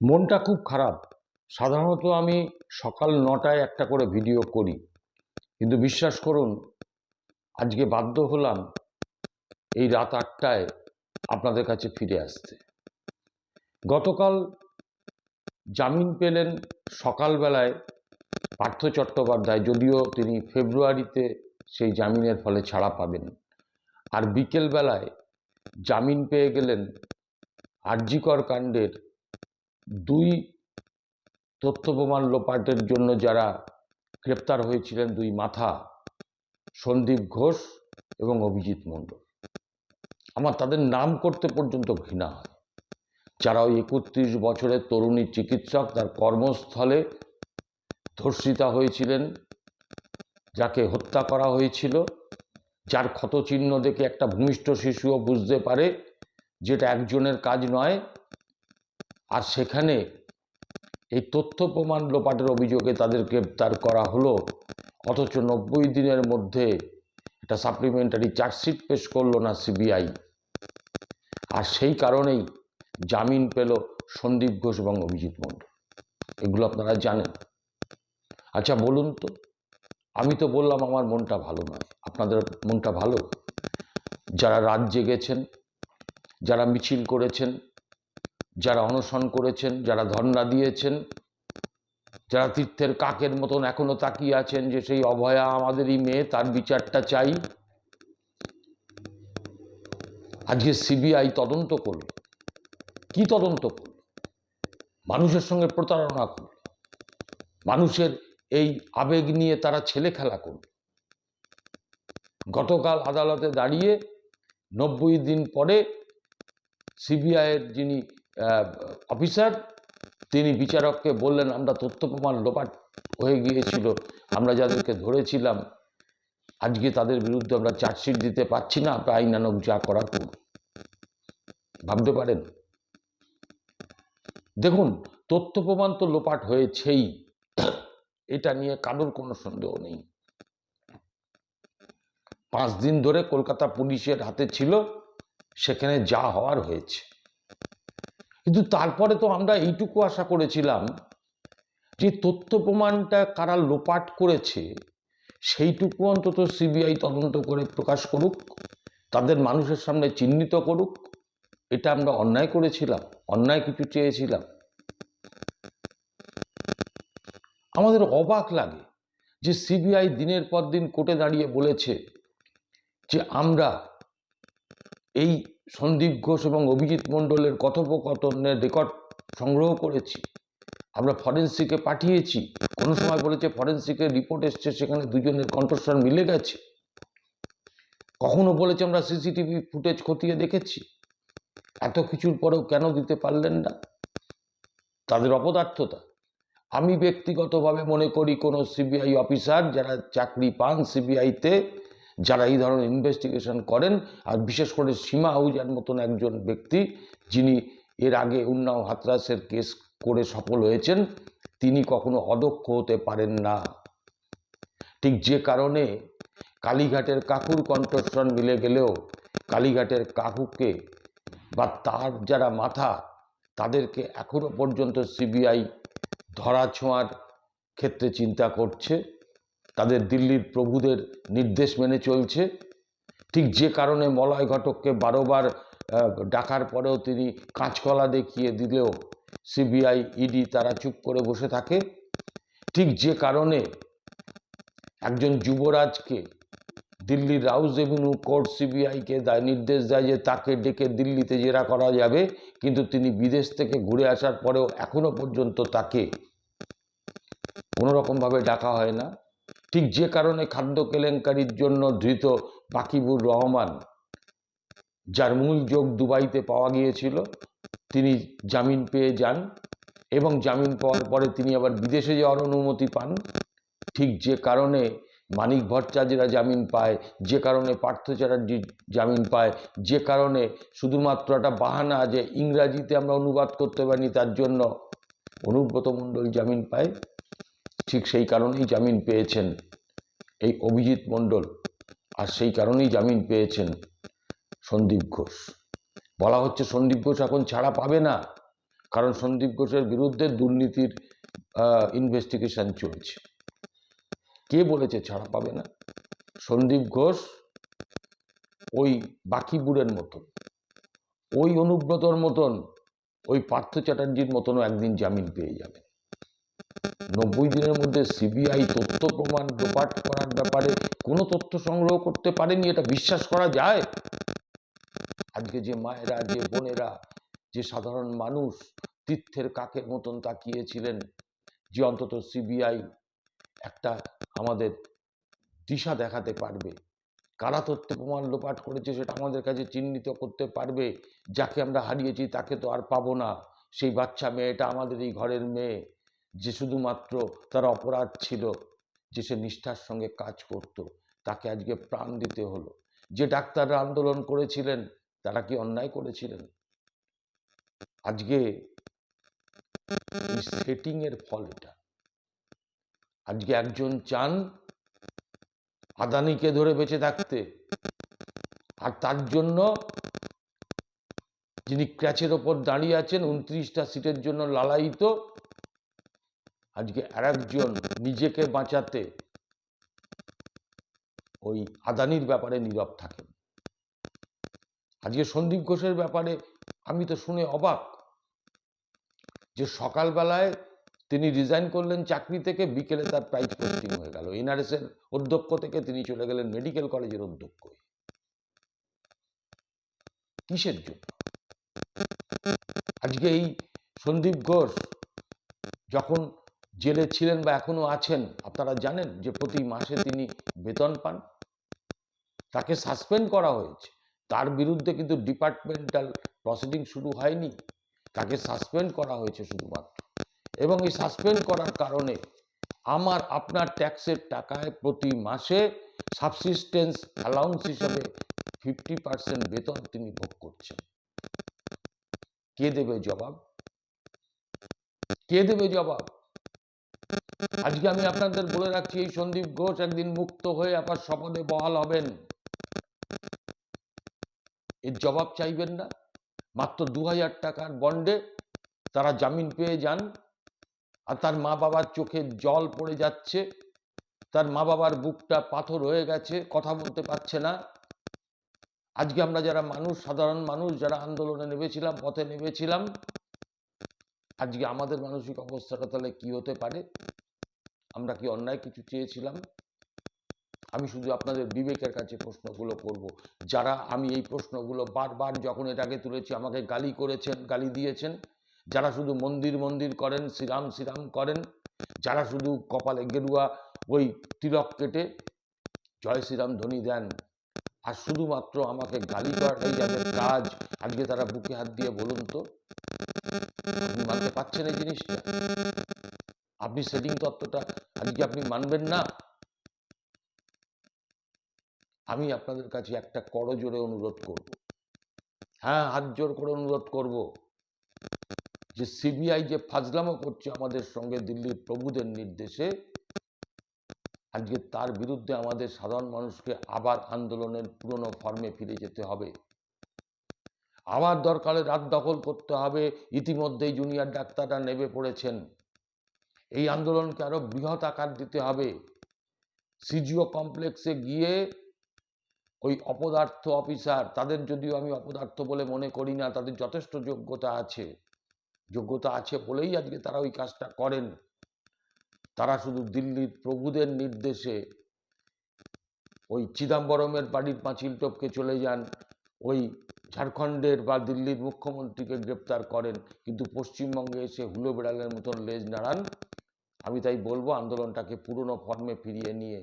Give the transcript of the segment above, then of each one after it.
মনটা খুব খারাপ। সাধারণত আমি সকাল নটায় একটা করে ভিডিও করি। কিন্তু বিশ্বাস করুন, আজকে বাধ্য হলাম এই রাত আটটায় আপনাদের কাছে ফিরে আসতে। গতকাল জামিন পেলেন সকালবেলায় পার্থ চট্টোপাধ্যায়, যদিও তিনি ফেব্রুয়ারিতে সেই জামিনের ফলে ছাড়া পাবেন। আর বিকেলবেলায় জামিন পেয়ে গেলেন আরজিকর কাণ্ডের দুই তথ্য প্রমাণ লোপাটের জন্য যারা গ্রেপ্তার হয়েছিলেন, দুই মাথা, সন্দীপ ঘোষ এবং অভিজিৎ মণ্ডল। আমার তাদের নাম করতে পর্যন্ত ঘৃণা হয়। যারা ওই একত্রিশ বছরের তরুণী চিকিৎসক তার কর্মস্থলে ধর্ষিতা হয়েছিলেন, যাকে হত্যা করা হয়েছিল, যার ক্ষতচিহ্ন দেখে একটা ভূমিষ্ঠ শিশুও বুঝতে পারে যেটা একজনের কাজ নয় আর সেখানে এই তথ্য প্রমাণ লোপাটের অভিযোগে তাদের গ্রেপ্তার করা হলো। অথচ নব্বই দিনের মধ্যে একটা সাপ্লিমেন্টারি চার্জশিট পেশ করল না সিবিআই। আর সেই কারণেই জামিন পেল সন্দীপ ঘোষ এবং অভিজিৎ মণ্ডল। এগুলো আপনারা জানেন। আচ্ছা বলুন তো, আমি তো বললাম আমার মনটা ভালো নয়। আপনাদের মনটা ভালো? যারা রাত জেগেছেন, যারা মিছিল করেছেন যারা অনশন করেছেন, যারা ধর্ণা দিয়েছেন, যারা তীর্থের কাকের মতন এখনও তাকিয়ে আছেন যে সেই অভয়া আমাদেরই মেয়ে, তার বিচারটা চাই। আজকে সিবিআই তদন্ত করল। কি তদন্ত করল? মানুষের সঙ্গে প্রতারণা করল। মানুষের এই আবেগ নিয়ে তারা ছেলে খেলা করল। গতকাল আদালতে দাঁড়িয়ে নব্বই দিন পরে সিবিআইয়ের যিনি অফিসার, তিনি বিচারককে বললেন, আমরা তথ্য প্রমাণ লোপাট হয়ে গিয়েছিল, আমরা যাদেরকে ধরেছিলাম, আজকে তাদের বিরুদ্ধে আমরা চার্জশিট দিতে পারছি না, আমরা আইনানক যা করার করুন ভাবতে পারেন? দেখুন, তথ্য প্রমাণ তো লোপাট হয়েছেই, এটা নিয়ে কারোর কোনো সন্দেহ নেই। পাঁচ দিন ধরে কলকাতা পুলিশের হাতে ছিল, সেখানে যা হওয়ার হয়েছে। কিন্তু তারপরে তো আমরা এইটুকু আশা করেছিলাম যে তথ্য প্রমাণটা কারা লোপাট করেছে, সেইটুকু অন্তত সিবিআই তদন্ত করে প্রকাশ করুক, তাদের মানুষের সামনে চিহ্নিত করুক, এটা আমরা অন্যায় করেছিলাম, অন্যায় কিছু চেয়েছিলাম। আমাদের অবাক লাগে যে সিবিআই দিনের পর দিন কোর্টে দাঁড়িয়ে বলেছে যে আমরা এই সন্দীপ ঘোষ এবং অভিজিৎ মণ্ডলের কথোপকথনের রেকর্ড সংগ্রহ করেছি। আমরা ফরেন্সিকে পাঠিয়েছি। কোনো সময় বলেছে ফরেন্সিকের রিপোর্ট এসছে, সেখানে দুজনের কণ্ঠস্বর মিলে গেছে। কখনো বলেছে, আমরা সিসিটিভি ফুটেজ খতিয়ে দেখেছি। এত কিছুর পরেও কেন দিতে পারলেন না? তাদের অপদার্থতা। আমি ব্যক্তিগতভাবে মনে করি, কোনো সিবিআই অফিসার যারা চাকরি পান সিবিআইতে যারা এই ধরনের ইনভেস্টিগেশন করেন, আর বিশেষ করে সীমা আহুজার মতন একজন ব্যক্তি, যিনি এর আগে উন্নাও হাতরাসের কেস করে সফল হয়েছেন, তিনি কখনো অদক্ষ হতে পারেন না। ঠিক যে কারণে কালীঘাটের কাকুর কণ্ঠস্বর মিলে গেলেও কালীঘাটের কাকুকে বা তার যারা মাথা, তাদেরকে এখনও পর্যন্ত সিবিআই ধরা ছোঁয়ার ক্ষেত্রে চিন্তা করছে। তাদের দিল্লির প্রভুদের নির্দেশ মেনে চলছে। ঠিক যে কারণে মলয় ঘটককে বারোবার ডাকার পরেও তিনি কাঁচকলা দেখিয়ে দিলেও সিবিআই ইডি তারা চুপ করে বসে থাকে। ঠিক যে কারণে একজন যুবরাজকে দিল্লির রাউস রেভিনিউ কোর্ট সিবিআইকে দেয় নির্দেশ দেয় যে তাকে ডেকে দিল্লিতে জেরা করা যাবে, কিন্তু তিনি বিদেশ থেকে ঘুরে আসার পরেও এখনও পর্যন্ত তাকে কোনোরকমভাবে ডাকা হয় না। ঠিক যে কারণে খাদ্য কেলেঙ্কারির জন্য ধৃত বাকিবুর রহমান, যার মূল যোগ দুবাইতে পাওয়া গিয়েছিল, তিনি জামিন পেয়ে যান এবং জামিন পাওয়ার পরে তিনি আবার বিদেশে যাওয়ার অনুমতি পান। ঠিক যে কারণে মানিক ভট্টাচার্যরা জামিন পায়, যে কারণে পার্থ চ্যাটার্জি জামিন পায়, যে কারণে শুধুমাত্র একটা বাহানা যে ইংরাজিতে আমরা অনুবাদ করতে পারিনি, তার জন্য অনুব্রত মণ্ডল জামিন পায়। ঠিক সেই কারণেই জামিন পেয়েছেন এই অভিজিৎ মণ্ডল। আর সেই কারণেই জামিন পেয়েছেন সন্দীপ ঘোষ। বলা হচ্ছে সন্দীপ ঘোষ এখন ছাড়া পাবে না, কারণ সন্দীপ ঘোষের বিরুদ্ধে দুর্নীতির ইনভেস্টিগেশন চলছে। কে বলেছে ছাড়া পাবে না? সন্দীপ ঘোষ ওই বাকিবুড়ের মতন, ওই অনুব্রতর মতন, ওই পার্থ চ্যাটার্জির মতনও একদিন জামিন পেয়ে যাবে নব্বই দিনের মধ্যে সিবিআই তথ্য প্রমাণ লোপাট করার ব্যাপারে কোনো তথ্য সংগ্রহ করতে পারেনি, এটা বিশ্বাস করা যায়? আজকে যে মায়েরা, যে বোনেরা, যে সাধারণ মানুষ তীর্থের কাকের মতন তাকিয়েছিলেন, যে অন্তত সিবিআই একটা আমাদের দিশা দেখাতে পারবে। কারা তথ্য প্রমাণ লোপাট করেছে সেটা আমাদের কাছে চিহ্নিত করতে পারবে, যাকে আমরা হারিয়েছি তাকে তো আর পাবো না। সেই বাচ্চা মেয়েটা আমাদের এই ঘরের মেয়ে। যে শুধুমাত্র তার অপরাধ ছিল যে সে নিষ্ঠার সঙ্গে কাজ করত, তাকে আজকে প্রাণ দিতে হলো। যে ডাক্তাররা আন্দোলন করেছিলেন, তারা কি অন্যায় করেছিলেন? আজকে এই সেটিং এর ফল এটা। আজকে একজন চান আদানিকে ধরে বেঁচে থাকতে। আর তার জন্য যিনি ক্র্যাচের ওপর দাঁড়িয়ে আছেন, উনত্রিশটা সিটের জন্য লালায়িত আজকে আরেকজন নিজেকে বাঁচাতে ওই আদানির ব্যাপারে নীরব থাকেন। আজকে সন্দীপ ঘোষের ব্যাপারে আমি তো শুনে অবাক যে সকালবেলায় তিনি রিজাইন করলেন চাকরি থেকে, বিকেলে তার প্রাইজ পোস্টিং হয়ে গেল। এনআরএস এর অধ্যক্ষ থেকে তিনি চলে গেলেন মেডিকেল কলেজের অধ্যক্ষ কিসের জন্য? আজকে এই সন্দীপ ঘোষ যখন জেলে ছিলেন বা এখনও আছেন, আপনারা জানেন যে প্রতি মাসে তিনি বেতন পান। তাকে সাসপেন্ড করা হয়েছে। তার বিরুদ্ধে কিন্তু ডিপার্টমেন্টাল প্রসিডিং শুরু হয়নি। তাকে সাসপেন্ড করা হয়েছে শুধুমাত্র। এবং এই সাসপেন্ড করার কারণে আমার, আপনার ট্যাক্সের টাকায় প্রতি মাসে সাবসিস্টেন্স অ্যালাউন্স হিসাবে ফিফটি পার্সেন্ট বেতন তিনি ভোগ করছেন। কে দেবে জবাব? কে দেবে জবাব? আজকে আমি আপনাদের বলে রাখছি, এই সন্দীপ ঘোষ একদিন মুক্ত হয়ে আবার শপথে বহাল হবেন। এর জবাব চাইবেন না। মাত্র দু হাজার টাকার বন্ডে তারা জামিন পেয়ে যান আর তার মা বাবার চোখে জল পড়ে যাচ্ছে। তার মা বাবার বুকটা পাথর হয়ে গেছে, কথা বলতে পারছে না। আজকে আমরা যারা মানুষ, সাধারণ মানুষ, যারা আন্দোলনে নেমেছিলাম, পথে নেমেছিলাম, আজকে আমাদের মানসিক অবস্থাটা তাহলে কি হতে পারে? আমরা কি অন্যায় কিছু চেয়েছিলাম? আমি শুধু আপনাদের বিবেকের কাছে প্রশ্নগুলো করব। যারা আমি এই প্রশ্নগুলো বারবার যখন এটাকে তুলেছি, আমাকে গালি করেছেন, গালি দিয়েছেন, যারা শুধু মন্দির মন্দির করেন, শ্রীরাম শ্রীরাম করেন, যারা শুধু কপালে গেরুয়া ওই তিলক কেটে জয় শ্রীরাম ধ্বনি দেন, আর শুধুমাত্র আমাকে গালি করাটাই যাদের কাজ, আজকে তারা বুকে হাত দিয়ে বলুন তো, আপনি মানতে পারছেন এই জিনিসটা? আপনি সেটিং তত্ত্বটা আজকে আপনি মানবেন না? আমি আপনাদের কাছে একটা করজোরে অনুরোধ করব। হ্যাঁ হাত জোর করে অনুরোধ করব যে সিবিআই যে ফাজলামো করছে আমাদের সঙ্গে দিল্লির প্রভুদের নির্দেশে, আজকে তার বিরুদ্ধে আমাদের সাধারণ মানুষকে আবার আন্দোলনের পুরনো ফর্মে ফিরে যেতে হবে। আবার দরকারে রাত দখল করতে হবে। ইতিমধ্যেই জুনিয়র ডাক্তাররা নেমে পড়েছেন। এই আন্দোলনকে আরও বৃহৎ আকার দিতে হবে। সিজিও কমপ্লেক্সে গিয়ে ওই অপদার্থ অফিসার, তাদের যদিও আমি অপদার্থ বলে মনে করি না, তাদের যথেষ্ট যোগ্যতা আছে। যোগ্যতা আছে বলেই আজকে তারা ওই কাজটা করেন। তারা শুধু দিল্লির প্রভুদের নির্দেশে ওই চিদাম্বরমের বাড়ির পাঁচিল টপকে চলে যান, ওই ঝাড়খণ্ডের বা দিল্লির মুখ্যমন্ত্রীকে গ্রেপ্তার করেন, কিন্তু পশ্চিমবঙ্গে এসে হুলো বেড়ালের মতন লেজ নাড়ান। আমি তাই বলব আন্দোলনটাকে পুরনো ফর্মে ফিরিয়ে নিয়ে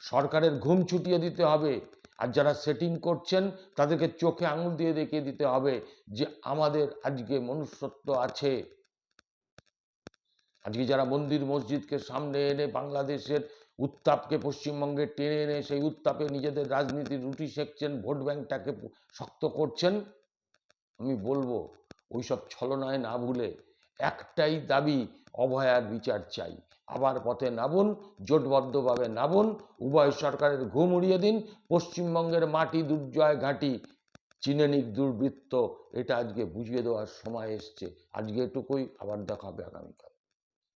সরকারের ঘুম ছুটিয়ে দিতে হবে। আর যারা সেটিং করছেন, তাদেরকে চোখে আঙুল দিয়ে দেখিয়ে দিতে হবে যে আমাদের আজকে মনুষ্যত্ব আছে। আজকে যারা মন্দির মসজিদকে সামনে এনে বাংলাদেশের উত্তাপকে পশ্চিমবঙ্গে টেনে এনে সেই উত্তাপে নিজেদের রাজনীতির রুটি সেঁকছেন, ভোট ব্যাংকটাকে শক্ত করছেন, আমি বলব ওইসব ছলনায় না ভুলে একটাই দাবি অভয়ার বিচার চাই। আবার পথে নামুন জোটবদ্ধভাবে নামুন উভয় সরকারের ঘুম উড়িয়ে দিন, পশ্চিমবঙ্গের মাটি দুর্জয় ঘাঁটি। চিনে নিক দুর্বৃত্ত, এটা আজকে বুঝিয়ে দেওয়ার সময় এসছে। আজকে এটুকুই, আবার দেখা হবে আগামীকাল।